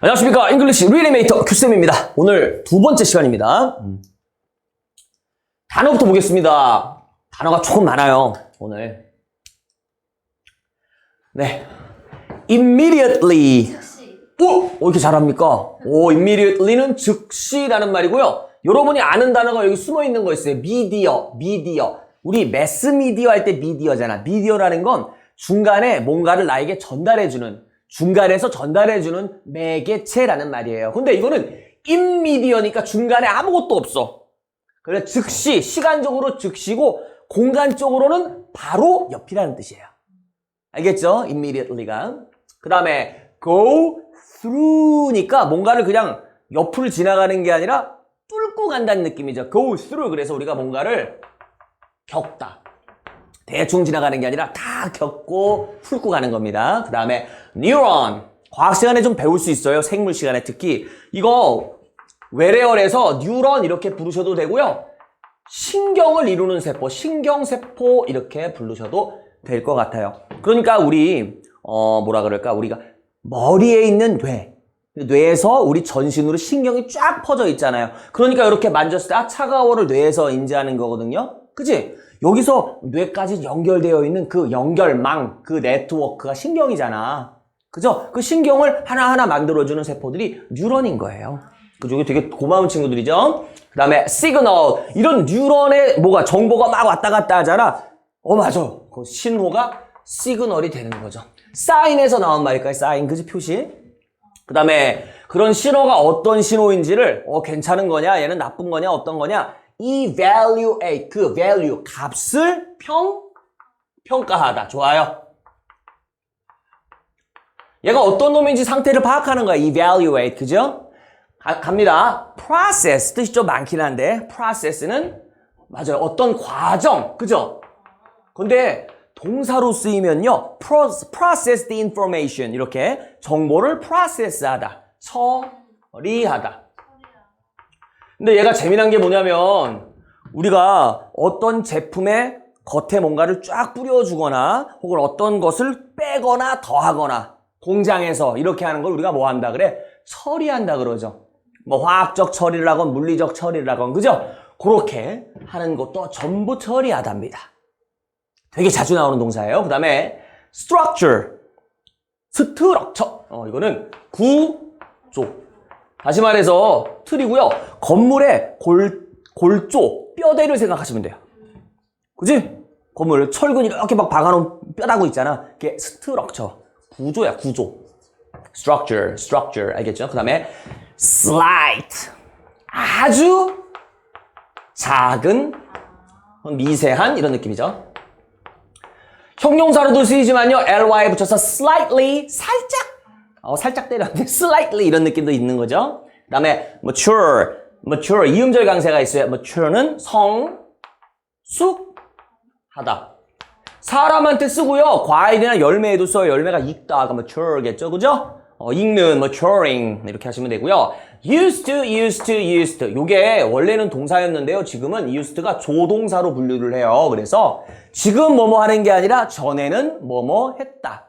안녕하십니까. 잉글리시 리니메이터 큐쌤입니다. 오늘 두 번째 시간입니다. 음. 단어부터 보겠습니다. 단어가 조금 많아요. 오늘. 네. immediately. 오! 어, 이렇게 잘합니까? 오, immediately는 즉시라는 말이고요. 여러분이 아는 단어가 여기 숨어 있는 거 있어요. 미디어, 미디어. 우리 매스미디어 할 때 미디어잖아. 미디어라는 건 중간에 뭔가를 나에게 전달해주는, 중간에서 전달해주는 매개체라는 말이에요. 근데 이거는 인미디어니까 중간에 아무것도 없어. 그래 즉시, 시간적으로 즉시고 공간적으로는 바로 옆이라는 뜻이에요. 알겠죠? immediately가. 그 다음에 go through니까 뭔가를 그냥 옆을 지나가는 게 아니라 뚫고 간다는 느낌이죠. go through. 그래서 우리가 뭔가를 겪다. 대충 지나가는 게 아니라 다 겪고 훑고 가는 겁니다. 그 다음에 neuron. 과학 시간에 좀 배울 수 있어요. 생물 시간에 특히. 이거 외래어에서 뉴런 이렇게 부르셔도 되고요. 신경을 이루는 세포, 신경세포 이렇게 부르셔도 될 것 같아요. 그러니까 우리 어 뭐라 그럴까? 우리가 머리에 있는 뇌, 뇌에서 우리 전신으로 신경이 쫙 퍼져 있잖아요. 그러니까 이렇게 만졌을 때 아 차가워를 뇌에서 인지하는 거거든요. 그지? 여기서 뇌까지 연결되어 있는 그 연결망, 그 네트워크가 신경이잖아. 그죠? 그 신경을 하나하나 만들어주는 세포들이 뉴런인 거예요. 그죠? 이게 되게 고마운 친구들이죠? 그 다음에 시그널. 이런 뉴런의 뭐가 정보가 막 왔다 갔다 하잖아. 어, 맞아. 그 신호가 시그널이 되는 거죠. 사인에서 나온 말일까요? 사인. 그지? 표시. 그 다음에 그런 신호가 어떤 신호인지를 어, 괜찮은 거냐? 얘는 나쁜 거냐? 어떤 거냐? Evaluate. 그 value. 값을 평, 평가하다. 좋아요. 얘가 어떤 놈인지 상태를 파악하는 거야. evaluate. 그죠? 가, 갑니다. process. 뜻이 좀 많긴 한데, process는 맞아요. 어떤 과정. 그죠? 근데 동사로 쓰이면요. process the information. 이렇게 정보를 process하다. 처리하다. 근데 얘가 재미난 게 뭐냐면 우리가 어떤 제품의 겉에 뭔가를 쫙 뿌려주거나 혹은 어떤 것을 빼거나 더하거나 공장에서 이렇게 하는 걸 우리가 뭐 한다 그래? 처리한다 그러죠. 뭐 화학적 처리를 하건 물리적 처리를 하건 그죠? 그렇게 하는 것도 전부 처리하답니다. 되게 자주 나오는 동사예요. 그 다음에 structure, 스트럭처. 어, 이거는 구조. 다시 말해서 틀이고요. 건물의 골, 골조, 뼈대를 생각하시면 돼요. 그지? 건물 철근 이렇게 막 박아놓은 뼈다구 있잖아. 그게 스트럭처. 구조야, 구조. structure, structure. 알겠죠? 그 다음에 slight. 아주 작은, 미세한 이런 느낌이죠. 형용사로도 쓰이지만요. ly 붙여서 slightly, 살짝. 어, 살짝 때렸는데 slightly 이런 느낌도 있는 거죠. 그 다음에 mature, mature 이음절 강세가 있어요. mature는 성, 쑥, 하다. 사람한테 쓰고요. 과일이나 열매에도 써요. 열매가 익다. 그 mature겠죠. 그죠? 어, 읽는, maturing 이렇게 하시면 되고요. used to, used to, used. 요게 원래는 동사였는데요. 지금은 used가 조동사로 분류를 해요. 그래서 지금 뭐뭐 하는 게 아니라 전에는 뭐뭐 했다.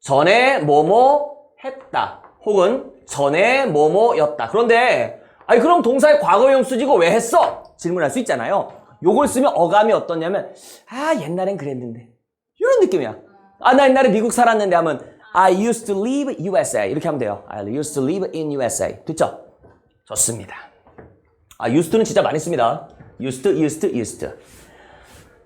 전에 뭐뭐 했다. 혹은 전에 뭐뭐였다. 그런데 아니 그럼 동사의 과거형 쓰지고 왜 했어? 질문할 수 있잖아요. 요걸 쓰면 어감이 어떠냐면 아 옛날엔 그랬는데 이런 느낌이야. 아 나 옛날에 미국 살았는데 하면 I used to live USA 이렇게 하면 돼요. I used to live in USA. 됐죠? 좋습니다. 아 used는 진짜 많이 씁니다. used, used, used.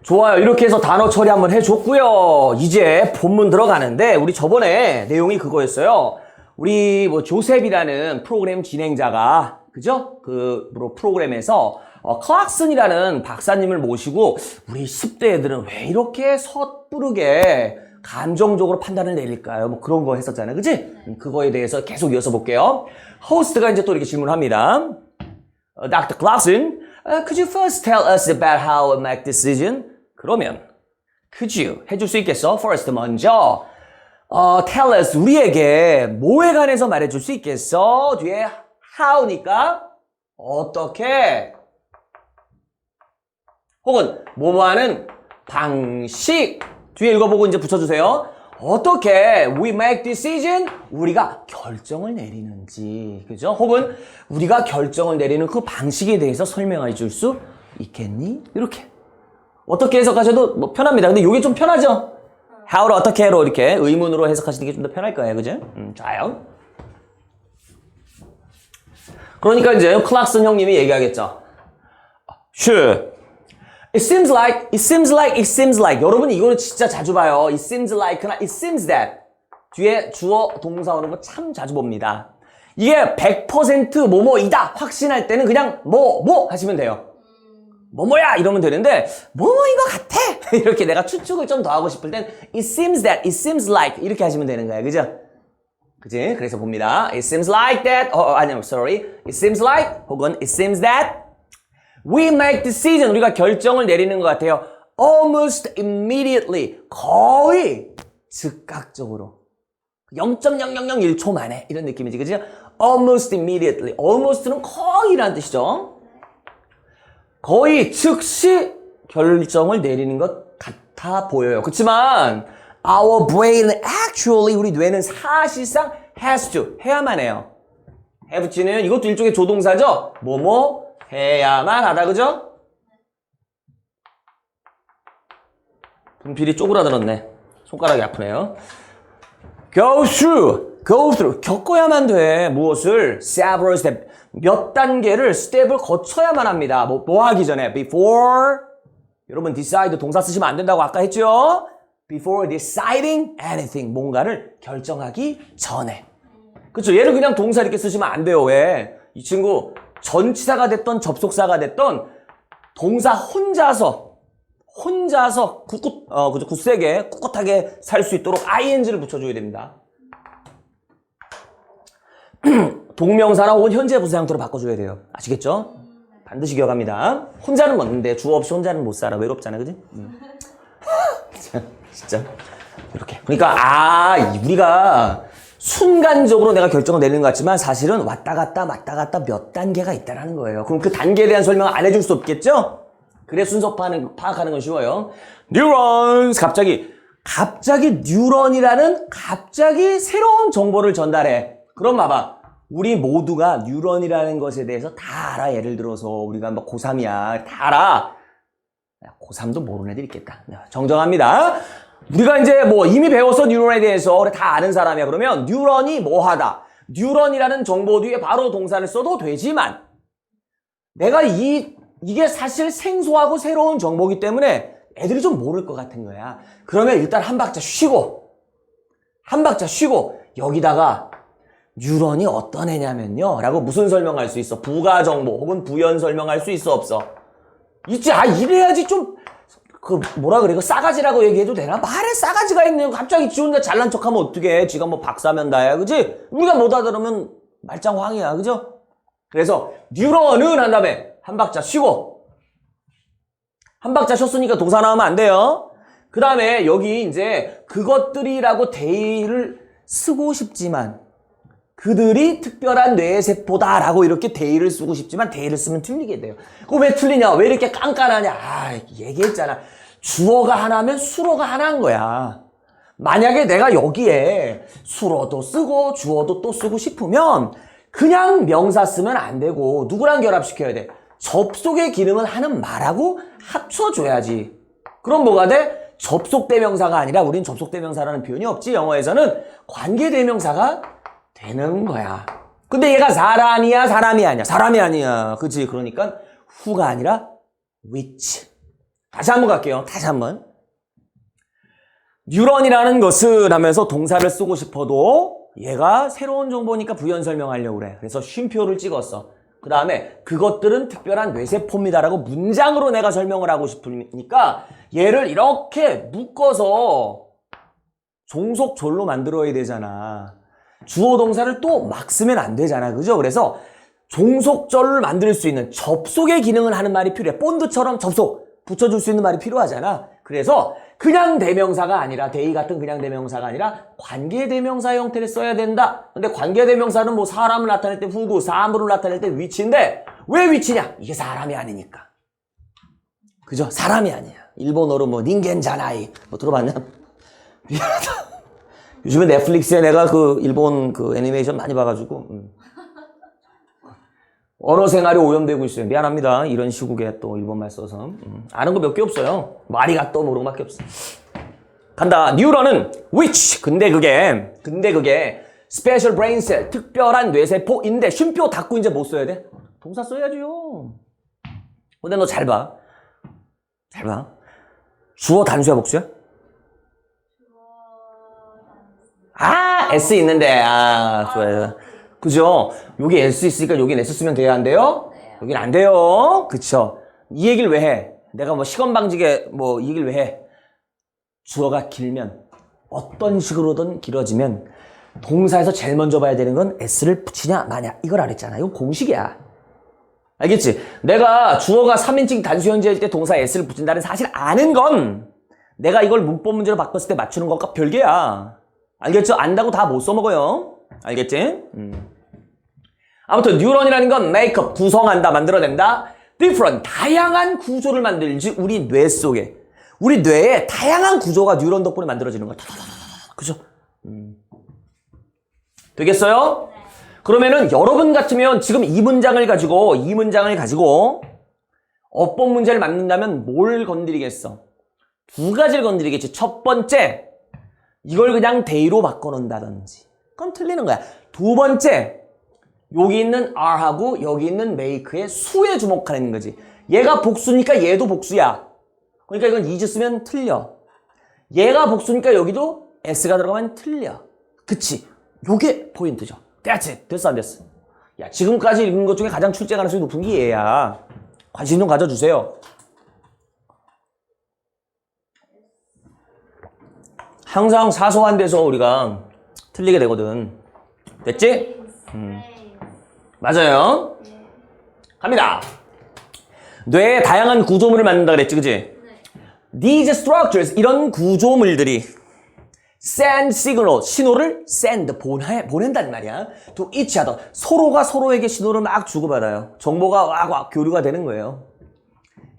좋아요. 이렇게 해서 단어 처리 한번 해줬고요. 이제 본문 들어가는데 우리 저번에 내용이 그거였어요. 우리 뭐 조셉이라는 프로그램 진행자가 그죠? 그 프로그램에서 어, 클락슨이라는 박사님을 모시고 우리 10대 애들은 왜 이렇게 섣부르게 감정적으로 판단을 내릴까요? 뭐 그런 거 했었잖아요. 그지? 음, 그거에 대해서 계속 이어서 볼게요. 호스트가 이제 또 이렇게 질문합니다. 어, Dr. Clarkson, uh, could you first tell us about how I make decision? 그러면 could you 해줄 수 있겠어? First 먼저 어, tell us 우리에게 뭐에 관해서 말해줄 수 있겠어? 뒤에 how니까 어떻게 혹은 뭐뭐하는 방식 뒤에 읽어보고 이제 붙여주세요. 어떻게 we make decision 우리가 결정을 내리는지 그죠? 혹은 우리가 결정을 내리는 그 방식에 대해서 설명해 줄 수 있겠니? 이렇게 어떻게 해석하셔도 뭐 편합니다. 근데 이게 좀 편하죠? how를 어떻게로 이렇게 의문으로 해석하시는 게 좀 더 편할 거예요. 그죠? 음, 좋아요. 그러니까 이제 클락슨 형님이 얘기하겠죠. Sure. It seems like, it seems like, it seems like. 여러분 이거는 진짜 자주 봐요. It seems like나 it seems that. 뒤에 주어 동사 오는 거 참 자주 봅니다. 이게 100% 뭐뭐이다 확신할 때는 그냥 뭐, 뭐 하시면 돼요. 뭐뭐야 이러면 되는데 뭐뭐인 것 같아 이렇게 내가 추측을 좀 더 하고 싶을 땐 it seems that, it seems like 이렇게 하시면 되는 거예요. 그죠? 그지? 그래서 봅니다. It seems like that. 어, 어, 아니요, sorry. It seems like 혹은 it seems that we make decision. 우리가 결정을 내리는 것 같아요. Almost immediately. 거의 즉각적으로. 0.0001초 만에 이런 느낌이지, 그죠? Almost immediately. Almost는 거의라는 뜻이죠. 거의 즉시 결정을 내리는 것 같아 보여요. 그렇지만 our brain actually 우리 뇌는 사실상 has to 해야만 해요. have는 이것도 일종의 조동사죠. 뭐뭐 해야만 하다 그죠? 분필이 쪼그라들었네. 손가락이 아프네요. go through, go through 겪어야만 돼. 무엇을 several step 몇 단계를 스텝을 거쳐야만 합니다. 뭐, 뭐 하기 전에 before 여러분 decide 동사 쓰시면 안 된다고 아까 했죠? before deciding anything 뭔가를 결정하기 전에 그렇죠. 얘를 그냥 동사 이렇게 쓰시면 안 돼요. 왜? 이 친구 전치사가 됐던 접속사가 됐던 동사 혼자서 혼자서 굳굳 어 그죠 굳세게 꿋꿋하게 살 수 있도록 ing를 붙여줘야 됩니다. 동명사나 혹은 현재 부사 형태로 바꿔줘야 돼요. 아시겠죠? 반드시 기억합니다. 혼자는 먹는데 주어 없이 혼자는 못 살아. 외롭잖아, 그지? 음. 진짜, 이렇게. 그러니까 아 우리가 순간적으로 내가 결정을 내리는 것 같지만 사실은 왔다 갔다 왔다 갔다 몇 단계가 있다라는 거예요. 그럼 그 단계에 대한 설명을 안 해줄 수 없겠죠? 그래 순서 파는, 파악하는 건 쉬워요. 뉴런스 갑자기 갑자기 뉴런이라는 갑자기 새로운 정보를 전달해. 그럼 봐봐. 우리 모두가 뉴런이라는 것에 대해서 다 알아. 예를 들어서 우리가 뭐 고3이야. 다 알아. 고3도 모르는 애들 있겠다. 네, 정정합니다. 우리가 이제 뭐 이미 배웠어 뉴런에 대해서 그래 다 아는 사람이야 그러면 뉴런이 뭐하다 뉴런이라는 정보 뒤에 바로 동사를 써도 되지만 내가 이 이게 사실 생소하고 새로운 정보기 때문에 애들이 좀 모를 것 같은 거야 그러면 일단 한 박자 쉬고 한 박자 쉬고 여기다가 뉴런이 어떤 애냐면요. 라고 무슨 설명할 수 있어? 부가 정보 혹은 부연 설명할 수 있어 없어? 있지. 아 이래야지 좀 그 뭐라 그래? 그 싸가지라고 얘기해도 되나? 말에 싸가지가 있네요 갑자기 지 혼자 잘난 척하면 어떡해? 지가 뭐 박사면 다야 그지 우리가 못 알아들으면 말짱황이야 그죠? 그래서 뉴런은 한 다음에 한 박자 쉬고. 한 박자 쉬었으니까 동사 나오면 안 돼요. 그 다음에 여기 이제 그것들이라고 대의를 쓰고 싶지만 그들이 특별한 뇌세포다라고 이렇게 대의를 쓰고 싶지만 대의를 쓰면 틀리게 돼요. 그거 왜 틀리냐? 왜 이렇게 깐깐하냐? 아, 얘기했잖아. 주어가 하나면 수어가 하나인 거야. 만약에 내가 여기에 수어도 쓰고 주어도 또 쓰고 싶으면 그냥 명사 쓰면 안 되고 누구랑 결합시켜야 돼? 접속의 기능을 하는 말하고 합쳐줘야지. 그럼 뭐가 돼? 접속대명사가 아니라 우린 접속대명사라는 표현이 없지. 영어에서는 관계대명사가 되는 거야. 근데 얘가 사람이야, 사람이 아니야. 사람이 아니야. 그치? 그러니까 후가 아니라 which. 다시 한번 갈게요. 다시 한번. 뉴런이라는 것은 하면서 동사를 쓰고 싶어도 얘가 새로운 정보니까 부연 설명하려고 그래. 그래서 쉼표를 찍었어. 그 다음에 그것들은 특별한 뇌세포입니다라고 문장으로 내가 설명을 하고 싶으니까 얘를 이렇게 묶어서 종속절로 만들어야 되잖아. 주어 동사를 또 막 쓰면 안 되잖아. 그죠? 그래서 종속절을 만들 수 있는 접속의 기능을 하는 말이 필요해. 본드처럼 접속 붙여줄 수 있는 말이 필요하잖아. 그래서 그냥 대명사가 아니라 대의 같은 그냥 대명사가 아니라 관계 대명사 형태를 써야 된다. 근데 관계 대명사는 뭐 사람을 나타낼 때 후구, 사물을 나타낼 때 위치인데 왜 위치냐? 이게 사람이 아니니까. 그죠? 사람이 아니야. 일본어로 뭐 닌겐자나이 뭐 들어봤냐? 미안하다. 요즘에 넷플릭스에 내가 그 일본 그 애니메이션 많이 봐가지고 음. 언어 생활이 오염되고 있어요. 미안합니다. 이런 시국에 또 일본말 써서 음. 아는 거 몇 개 없어요. 말이가 또 모르는 것밖에 없어. 간다. 뉴런은 which 근데 그게 근데 그게 special brain cell 특별한 뇌세포인데 쉼표 닫고 이제 못 써야 돼. 동사 써야지요. 근데 너 잘 봐. 잘 봐. 주어 단수야 복수야? 아, S 있는데. 아, 좋아요. 그죠? 여기 S 있으니까 여긴 S 쓰면 돼야 안 돼요? 여긴 안 돼요. 그쵸? 이 얘기를 왜 해? 내가 뭐 시간 방지게 뭐 이 얘기를 왜 해? 주어가 길면 어떤 식으로든 길어지면 동사에서 제일 먼저 봐야 되는 건 S를 붙이냐 마냐 이걸 알았잖아. 이건 공식이야. 알겠지? 내가 주어가 3인칭 단수현재일 때 동사 S를 붙인다는 사실 아는 건 내가 이걸 문법 문제로 바꿨을 때 맞추는 것과 별개야. 알겠죠? 안다고 다 못 써먹어요. 알겠지? 음. 아무튼 뉴런이라는 건 메이크업, 구성한다, 만들어낸다. different, 다양한 구조를 만들지 우리 뇌 속에. 우리 뇌에 다양한 구조가 뉴런 덕분에 만들어지는 거야. 그죠? 음. 되겠어요? 그러면은 여러분 같으면 지금 이 문장을 가지고 이 문장을 가지고 어법 문제를 만든다면 뭘 건드리겠어? 두 가지를 건드리겠지. 첫 번째, 이걸 그냥 데이로 바꿔놓는다든지. 그건 틀리는 거야. 두 번째, 여기 있는 R하고 여기 있는 make의 수에 주목하는 거지. 얘가 복수니까 얘도 복수야. 그러니까 이건 is 쓰면 틀려. 얘가 복수니까 여기도 s가 들어가면 틀려. 그치? 요게 포인트죠. It. 됐어 안 됐어? 야 지금까지 읽은 것 중에 가장 출제 가능성이 높은 게 얘야. 관심 좀 가져주세요. 항상 사소한 데서 우리가 틀리게 되거든. 됐지? 음. 맞아요. 갑니다. 뇌에 다양한 구조물을 만든다 그랬지, 그지? These structures, 이런 구조물들이 send signal, 신호를 send, 보내, 보낸단 말이야. to each other. 서로가 서로에게 신호를 막 주고받아요. 정보가 막, 막 교류가 되는 거예요.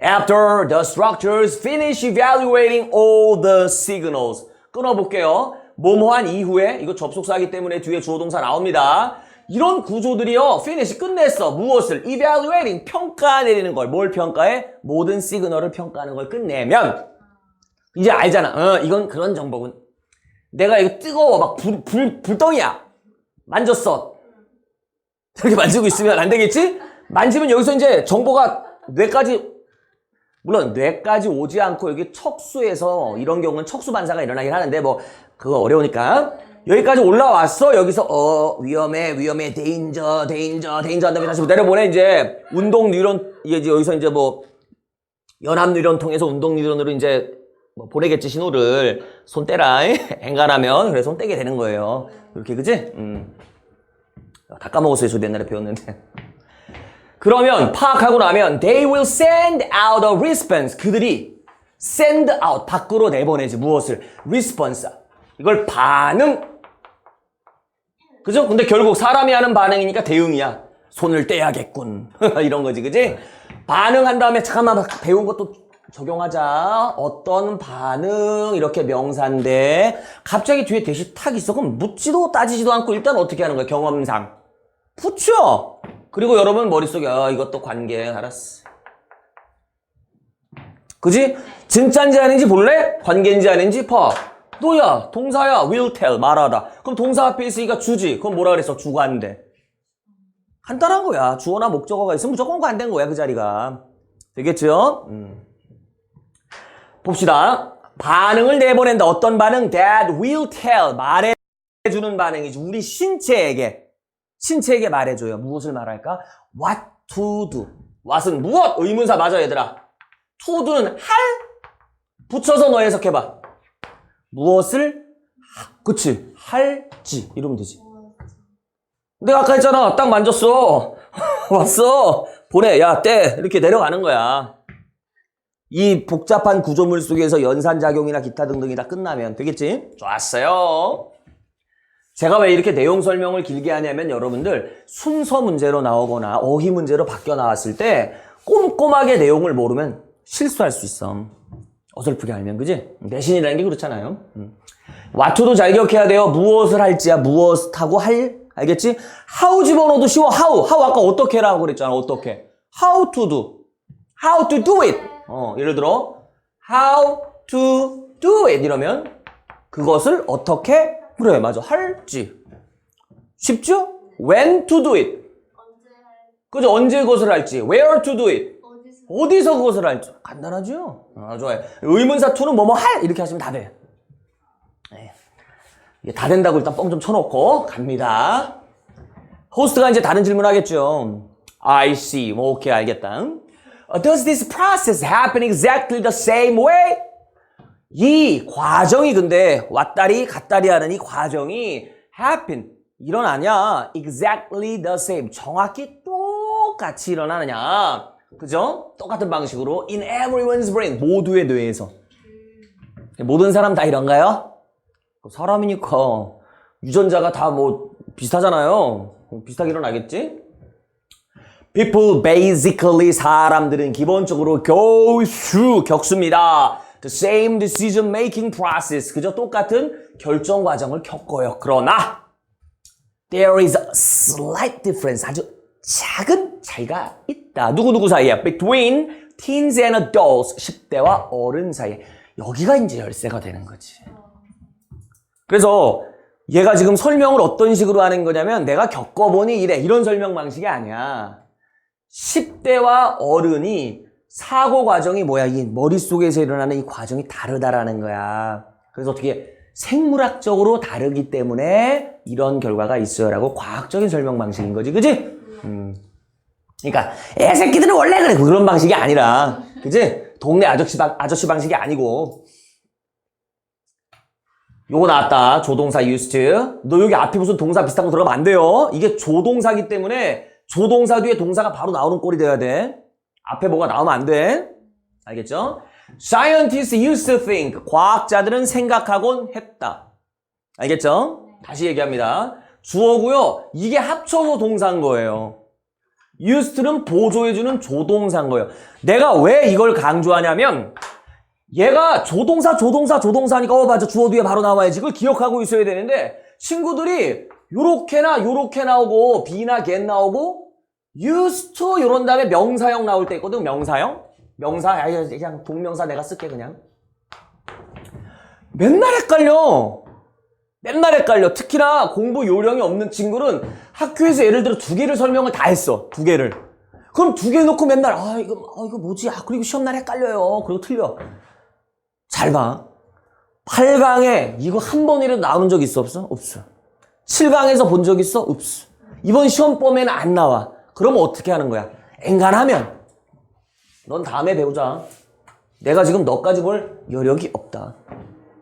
After the structures finish evaluating all the signals. 끊어볼게요. 뭐뭐한 이후에, 이거 접속사이기 때문에 뒤에 주어 동사 나옵니다. 이런 구조들이요, finish, 끝냈어. 무엇을? evaluating, 평가 내리는 걸. 뭘 평가해? 모든 시그널을 평가하는 걸 끝내면, 이제 알잖아. 어, 이건 그런 정보군. 내가 이거 뜨거워. 막 불, 불, 불덩이야. 만졌어. 이렇게 만지고 있으면 안 되겠지? 만지면 여기서 이제 정보가 뇌까지 물론 뇌까지 오지 않고 여기 척수에서 이런 경우는 척수 반사가 일어나긴 하는데 뭐 그거 어려우니까. 여기까지 올라왔어. 여기서 어 위험해 위험해. 데인저 데인저 데인저 한 다음에 다시 내려보내. 이제 운동 뉴런 이제 여기서 이제 뭐 연합 뉴런 통해서 운동 뉴런으로 이제 뭐 보내겠지 신호를. 손 떼라. 엔간하면. 그래서 손 떼게 되는 거예요. 이렇게 그지? 음. 다 까먹었어요 저도 옛날에 배웠는데 그러면 파악하고 나면 they will send out a response. 그들이 send out 밖으로 내보내지 무엇을 response. 이걸 반응. 그죠? 근데 결국 사람이 하는 반응이니까 대응이야. 손을 떼야겠군. 이런 거지, 그지? 반응한 다음에 잠깐만 배운 것도 적용하자. 어떤 반응 이렇게 명사인데 갑자기 뒤에 대시 탁 있어. 그럼 묻지도 따지지도 않고 일단 어떻게 하는 거야? 경험상. 붙여. 그리고 여러분 머릿속에 아 이것도 관계 알았어. 그지? 진짜인지 아닌지 볼래? 관계인지 아닌지 봐. 너야 동사야 will tell 말하다. 그럼 동사 앞에 있으니까 주지. 그럼 뭐라 그랬어? 주관대. 간단한 거야. 주어나 목적어가 있으면 무조건 관대인 거야 그 자리가. 되겠죠? 음. 봅시다. 반응을 내보낸다. 어떤 반응? That will tell 말해주는 반응이지. 우리 신체에게 신체에게 말해줘요. 무엇을 말할까? What to do. what은 무엇? 의문사 맞아 얘들아. to do는 할 붙여서 너 해석해봐. 무엇을 하- 그치 할지 이러면 되지. 내가 아까 했잖아. 딱 만졌어. 왔어. 보내. 야, 떼. 이렇게 내려가는 거야. 이 복잡한 구조물 속에서 연산작용이나 기타 등등이 다 끝나면 되겠지? 좋았어요. 제가 왜 이렇게 내용 설명을 길게 하냐면 여러분들 순서 문제로 나오거나 어휘 문제로 바뀌어 나왔을 때 꼼꼼하게 내용을 모르면 실수할 수 있어. 어설프게 알면 그지? 내신이라는 게 그렇잖아요. 음. what도 잘 기억해야 돼요. 무엇을 할지야. 무엇하고 할. 알겠지? how 집어넣어도 쉬워. how. how 아까 어떻게 라고 그랬잖아. 어떻게. how to do. how to do it. 어, 예를 들어 how to do it 이러면 그것을 어떻게 그래 맞아 할지 쉽죠? when to do it 그죠? 언제 그것을 할지 where to do it 어디서 그것을 할지 간단하죠? 아 좋아요 의문사 to는 뭐뭐 할 이렇게 하시면 다 돼. 네. 다 된다고 일단 뻥 좀 쳐놓고 갑니다. 호스트가 이제 다른 질문 하겠죠. I see. 뭐 오케이 알겠다. Does this process happen exactly the same way? 이 과정이 근데 왔다리 갔다리 하는 이 과정이 happen 일어나냐? Exactly the same. 정확히 똑같이 일어나느냐? 그죠? 똑같은 방식으로 in everyone's brain 모두의 뇌에서 모든 사람 다 이런가요? 사람이니까 유전자가 다 뭐 비슷하잖아요. 비슷하게 일어나겠지? People basically 사람들은 기본적으로 go 겪습니다. The same decision making process. 그저 똑같은 결정 과정을 겪어요. 그러나 there is a slight difference. 아주 작은 차이가 있다. 누구누구 사이에 between teens and adults. 10대와 어른 사이에. 여기가 이제 열쇠가 되는 거지. 그래서 얘가 지금 설명을 어떤 식으로 하는 거냐면 내가 겪어보니 이래. 이런 설명 방식이 아니야. 10대와 어른이 사고 과정이 뭐야? 이 머릿속에서 일어나는 이 과정이 다르다라는 거야. 그래서 어떻게 생물학적으로 다르기 때문에 이런 결과가 있어요라고 과학적인 설명 방식인 거지. 그지? 음. 그러니까 애 새끼들은 원래 그래. 그런 방식이 아니라. 그지? 동네 아저씨 방, 아저씨 방식이 아니고. 요거 나왔다. 조동사 used. 너 여기 앞에 무슨 동사 비슷한 거 들어가면 안 돼요. 이게 조동사기 때문에 조동사 뒤에 동사가 바로 나오는 꼴이 돼야 돼. 앞에 뭐가 나오면 안 돼. 알겠죠? Scientists used to think. 과학자들은 생각하곤 했다. 알겠죠? 다시 얘기합니다. 주어고요. 이게 합쳐서 동사인 거예요. used는 보조해주는 조동사인 거예요. 내가 왜 이걸 강조하냐면 얘가 조동사, 조동사, 조동사니까 어 맞아 주어 뒤에 바로 나와야지. 그걸 기억하고 있어야 되는데 친구들이 요렇게나 요렇게 나오고 be나 get 나오고 used to 요런 다음에 명사형 나올 때 있거든. 명사형. 명사 아, 그냥 동명사 내가 쓸게 그냥. 맨날 헷갈려. 맨날 헷갈려. 특히나 공부 요령이 없는 친구는 학교에서 예를 들어 두 개를 설명을 다 했어. 두 개를. 그럼 두 개 놓고 맨날 아 이거 아 이거 뭐지? 아 그리고 시험 날 헷갈려요. 그리고 틀려. 잘 봐. 8강에 이거 한 번이라도 나오는 적 있어 없어? 없어. 7강에서 본 적 있어? 없어. 이번 시험 범에는 안 나와. 그러면 어떻게 하는 거야? 엔간하면 넌 다음에 배우자. 내가 지금 너까지 볼 여력이 없다.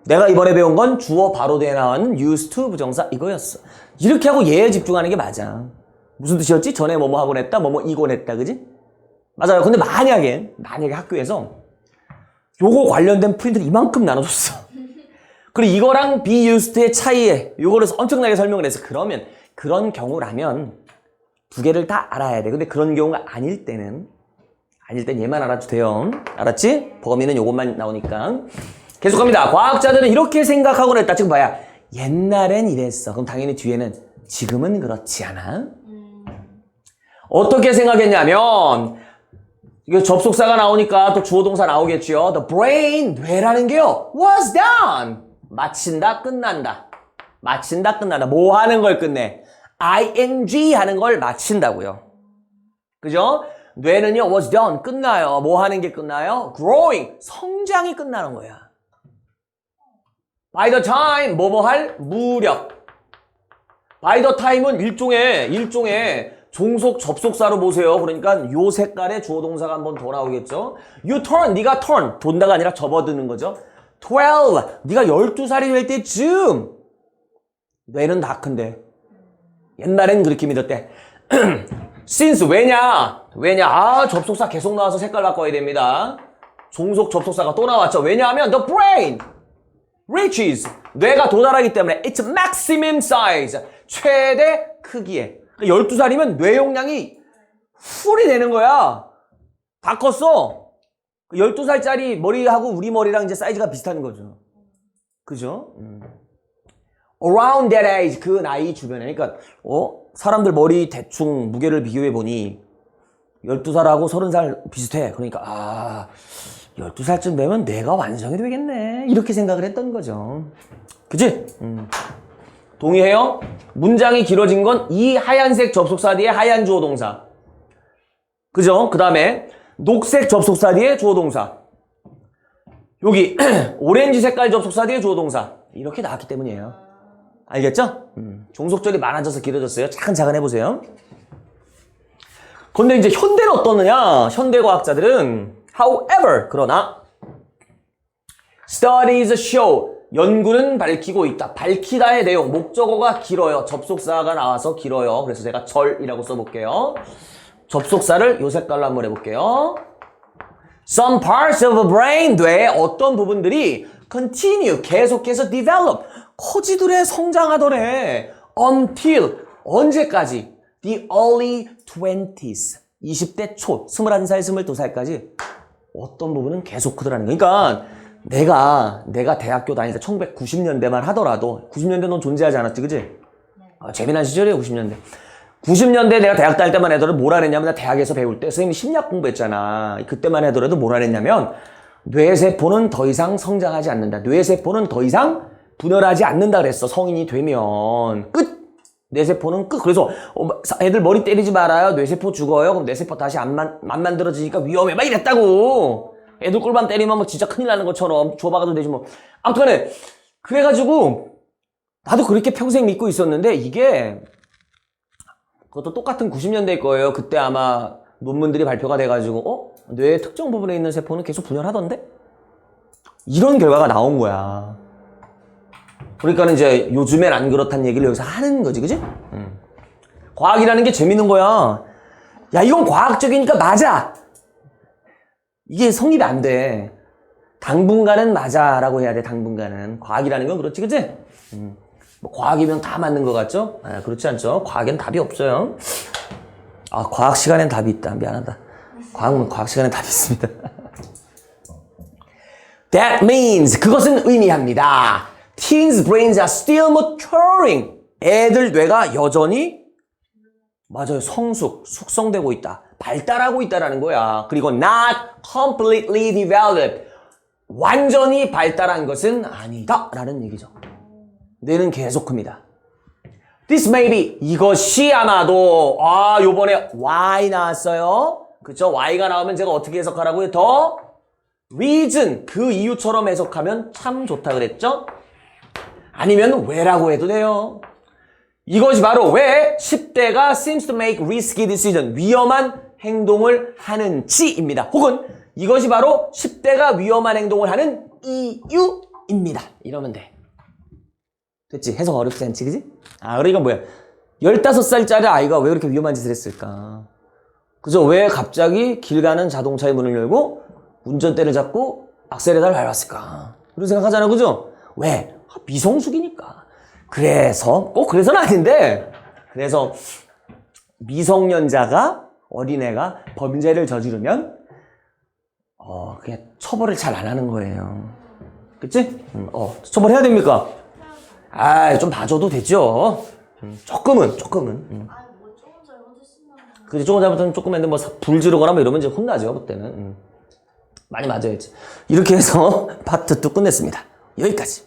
내가 이번에 배운 건 주어 바로 뒤에 나오는 used to 부정사 이거였어. 이렇게 하고 얘에 집중하는 게 맞아. 무슨 뜻이었지? 전에 뭐뭐 하곤 했다, 뭐뭐 이곤 했다, 그지? 맞아요. 근데 만약에, 만약에 학교에서 요거 관련된 프린트를 이만큼 나눠줬어. 그리고 이거랑 be used to의 차이에 요거를 엄청나게 설명을 해서 그러면 그런 경우라면 두 개를 다 알아야 돼. 근데 그런 경우가 아닐 때는 아닐 땐 얘만 알아도 돼요. 알았지? 범위는 요것만 나오니까. 계속 갑니다. 과학자들은 이렇게 생각하곤 했다. 지금 봐야. 옛날엔 이랬어. 그럼 당연히 뒤에는 지금은 그렇지 않아. 음, 어떻게 생각했냐면 이거 접속사가 나오니까 또 주어 동사 나오겠죠. The brain 뇌라는 게요. was done. 마친다 끝난다. 마친다 끝난다. 뭐 하는 걸 끝내? Ing 하는 걸 마친다고요. 그죠? 뇌는요 was done 끝나요. 뭐 하는 게 끝나요? growing 성장이 끝나는 거야. by the time 뭐뭐 할 무렵. by the time은 일종의 일종의 종속 접속사로 보세요. 그러니까 요 색깔의 주어 동사가 한번 더 나오겠죠. You turn 네가 turn 돈다가 아니라 접어드는 거죠. 12 네가 12살이 될 때쯤 뇌는 다 큰데 옛날엔 그렇게 믿었대. since 왜냐? 왜냐? 아 접속사 계속 나와서 색깔 바꿔야 됩니다. 종속 접속사가 또 나왔죠. 왜냐하면 the brain reaches 뇌가 도달하기 때문에 it's maximum size 최대 크기에 12살이면 뇌 용량이 풀이 되는 거야 다 컸어 12살짜리 머리하고 우리 머리랑 이제 사이즈가 비슷한 거죠 그죠? 음. Around that age 그 나이 주변에 그러니까 어 사람들 머리 대충 무게를 비교해 보니 12살하고 30살 비슷해. 그러니까 아 12살쯤 되면 내가 완성이 되겠네. 이렇게 생각을 했던 거죠. 그치? 음. 동의해요? 문장이 길어진 건 이 하얀색 접속사 뒤에 하얀 주어 동사. 그죠? 그 다음에 녹색 접속사 뒤에 주어 동사. 여기 오렌지 색깔 접속사 뒤에 주어 동사. 이렇게 나왔기 때문이에요. 알겠죠? 음, 종속절이 많아져서 길어졌어요. 차근차근 해보세요. 근데 이제 현대는 어떠느냐? 현대 과학자들은 however 그러나 studies show 연구는 밝히고 있다. 밝히다의 내용 목적어가 길어요. 접속사가 나와서 길어요. 그래서 제가 절이라고 써볼게요. 접속사를 요 색깔로 한번 해볼게요. Some parts of the brain 뇌의 어떤 부분들이 continue 계속해서 develop 커지들에 성장하더래. Until 언제까지? The early 20s 20대 초 21살 22살까지. 어떤 부분은 계속 크더라는 거 그러니까 내가 내가 대학교 다닐 때 1990년대만 하더라도 90년대 넌 존재하지 않았지 그지? 아, 재미난 시절이에요 90년대. 90년대 내가 대학 다닐 때만 해도 뭘 하랬냐면 나 대학에서 배울 때 선생님이 심리학 공부했잖아. 그때만 해더라도 뭘 하랬냐면 뇌세포는 더 이상 성장하지 않는다. 뇌세포는 더 이상 분열하지 않는다 그랬어 성인이 되면 끝 뇌세포는 끝 그래서 어, 애들 머리 때리지 말아요 뇌세포 죽어요 그럼 뇌세포 다시 안, 만, 안 만들어지니까 위험해 막 이랬다고 애들 꿀밤 때리면 뭐 진짜 큰일 나는 것처럼 줘박아도 되지 뭐 아무튼 간에 그래가지고 나도 그렇게 평생 믿고 있었는데 이게 그것도 똑같은 90년대일 거예요. 그때 아마 논문들이 발표가 돼가지고, 어? 뇌의 특정 부분에 있는 세포는 계속 분열하던데? 이런 결과가 나온 거야. 그러니까는 이제 요즘엔 안 그렇다는 얘기를 여기서 하는 거지, 그지? 음. 과학이라는 게 재밌는 거야. 야, 이건 과학적이니까 맞아! 이게 성립이 안 돼. 당분간은 맞아라고 해야 돼, 당분간은. 과학이라는 건 그렇지, 그지? 음. 뭐 과학이면 다 맞는 것 같죠? 아, 그렇지 않죠? 과학엔 답이 없어요. 아, 과학 시간엔 답이 있다. 미안하다. 과학은 과학 시간엔 답이 있습니다. That means 그것은 의미합니다. Teens' brains are still maturing. 애들 뇌가 여전히 맞아요. 성숙, 숙성되고 있다. 발달하고 있다라는 거야. 그리고 not completely developed. 완전히 발달한 것은 아니다. 라는 얘기죠. 뇌는 계속 큽니다. This may be 이것이 아마도 아 요번에 Y 나왔어요. 그쵸? Y가 나오면 제가 어떻게 해석하라고요? 더 reason 그 이유처럼 해석하면 참 좋다 그랬죠? 아니면 왜라고 해도 돼요. 이것이 바로 왜 10대가 seems to make risky decision 위험한 행동을 하는지입니다. 혹은 이것이 바로 10대가 위험한 행동을 하는 이유입니다. 이러면 돼. 됐지? 해석 어렵지 않지, 그지? 아, 그러니까 뭐야. 15살짜리 아이가 왜 그렇게 위험한 짓을 했을까? 그죠? 왜 갑자기 길 가는 자동차의 문을 열고 운전대를 잡고 악셀에다를 밟았을까? 그런 생각하잖아, 그죠? 왜? 아, 미성숙이니까. 그래서, 꼭 그래서는 아닌데, 그래서 미성년자가, 어린애가 범죄를 저지르면, 어, 그냥 처벌을 잘 안 하는 거예요. 그치? 음, 어, 처벌해야 됩니까? 아, 좀 봐줘도 되죠. 음, 조금은, 조금은. 음. 뭐 조금 잘못하면 조금 했는데 뭐불 지르거나 뭐 이러면 이제 혼나죠, 그때는. 음. 많이 맞아야지. 이렇게 해서 파트 2 끝냈습니다. 여기까지.